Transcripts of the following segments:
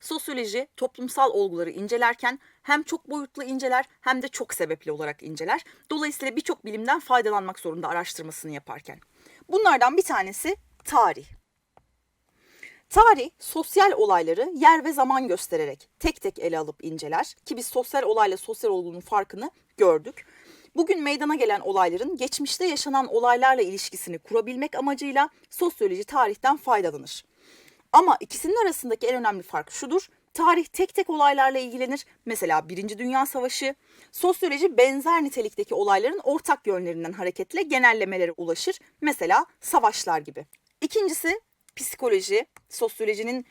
sosyoloji toplumsal olguları incelerken hem çok boyutlu inceler hem de çok sebepli olarak inceler. Dolayısıyla birçok bilimden faydalanmak zorunda araştırmasını yaparken. Bunlardan bir tanesi tarih. Tarih, sosyal olayları yer ve zaman göstererek tek tek ele alıp inceler ki biz sosyal olayla sosyal olgunun farkını gördük. Bugün meydana gelen olayların geçmişte yaşanan olaylarla ilişkisini kurabilmek amacıyla sosyoloji tarihten faydalanır. Ama ikisinin arasındaki en önemli fark şudur. Tarih tek tek olaylarla ilgilenir. Mesela Birinci Dünya Savaşı. Sosyoloji benzer nitelikteki olayların ortak yönlerinden hareketle genellemelere ulaşır. Mesela savaşlar gibi. İkincisi psikoloji, sosyolojinin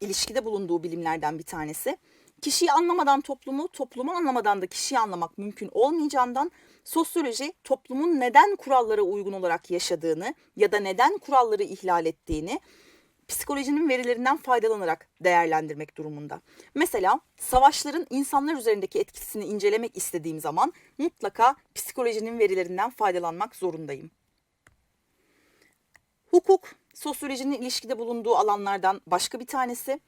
ilişkide bulunduğu bilimlerden bir tanesi. Kişiyi anlamadan toplumu, toplumu anlamadan da kişiyi anlamak mümkün olmayacağından sosyoloji toplumun neden kurallara uygun olarak yaşadığını ya da neden kuralları ihlal ettiğini psikolojinin verilerinden faydalanarak değerlendirmek durumunda. Mesela savaşların insanlar üzerindeki etkisini incelemek istediğim zaman mutlaka psikolojinin verilerinden faydalanmak zorundayım. Hukuk, sosyolojinin ilişkide bulunduğu alanlardan başka bir tanesi.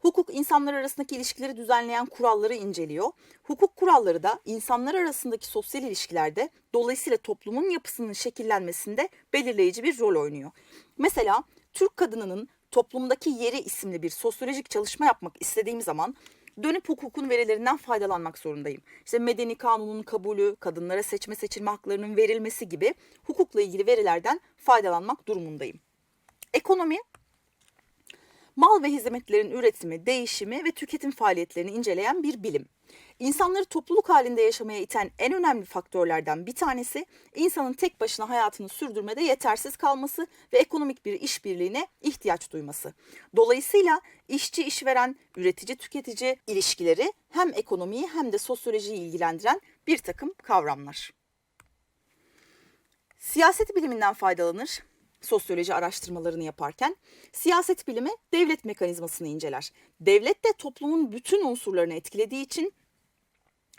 Hukuk insanlar arasındaki ilişkileri düzenleyen kuralları inceliyor. Hukuk kuralları da insanlar arasındaki sosyal ilişkilerde dolayısıyla toplumun yapısının şekillenmesinde belirleyici bir rol oynuyor. Mesela Türk kadınının toplumdaki yeri isimli bir sosyolojik çalışma yapmak istediğim zaman dönüp hukukun verilerinden faydalanmak zorundayım. İşte medeni kanunun kabulü, kadınlara seçme seçilme haklarının verilmesi gibi hukukla ilgili verilerden faydalanmak durumundayım. Ekonomi mal ve hizmetlerin üretimi, değişimi ve tüketim faaliyetlerini inceleyen bir bilim. İnsanları topluluk halinde yaşamaya iten en önemli faktörlerden bir tanesi insanın tek başına hayatını sürdürmede yetersiz kalması ve ekonomik bir işbirliğine ihtiyaç duyması. Dolayısıyla işçi işveren, üretici tüketici ilişkileri hem ekonomiyi hem de sosyolojiyi ilgilendiren bir takım kavramlar. Siyaset biliminden faydalanır sosyoloji araştırmalarını yaparken siyaset bilimi devlet mekanizmasını inceler. Devlet de toplumun bütün unsurlarını etkilediği için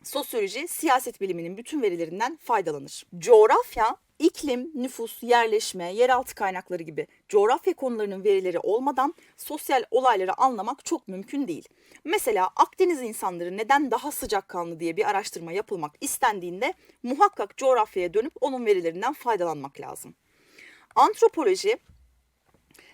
sosyoloji siyaset biliminin bütün verilerinden faydalanır. Coğrafya, iklim, nüfus, yerleşme, yeraltı kaynakları gibi coğrafya konularının verileri olmadan sosyal olayları anlamak çok mümkün değil. Mesela Akdeniz insanları neden daha sıcakkanlı diye bir araştırma yapılmak istendiğinde muhakkak coğrafyaya dönüp onun verilerinden faydalanmak lazım. Antropoloji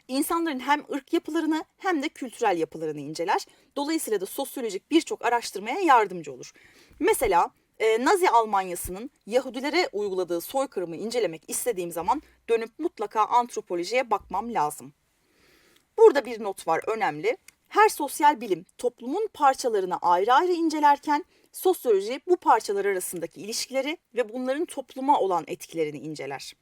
insanların hem ırk yapılarını hem de kültürel yapılarını inceler. Dolayısıyla da sosyolojik birçok araştırmaya yardımcı olur. Mesela e, Nazi Almanyası'nın Yahudilere uyguladığı soykırımı incelemek istediğim zaman dönüp mutlaka antropolojiye bakmam lazım. Burada bir not var önemli. Her sosyal bilim toplumun parçalarını ayrı ayrı incelerken sosyoloji bu parçalar arasındaki ilişkileri ve bunların topluma olan etkilerini inceler.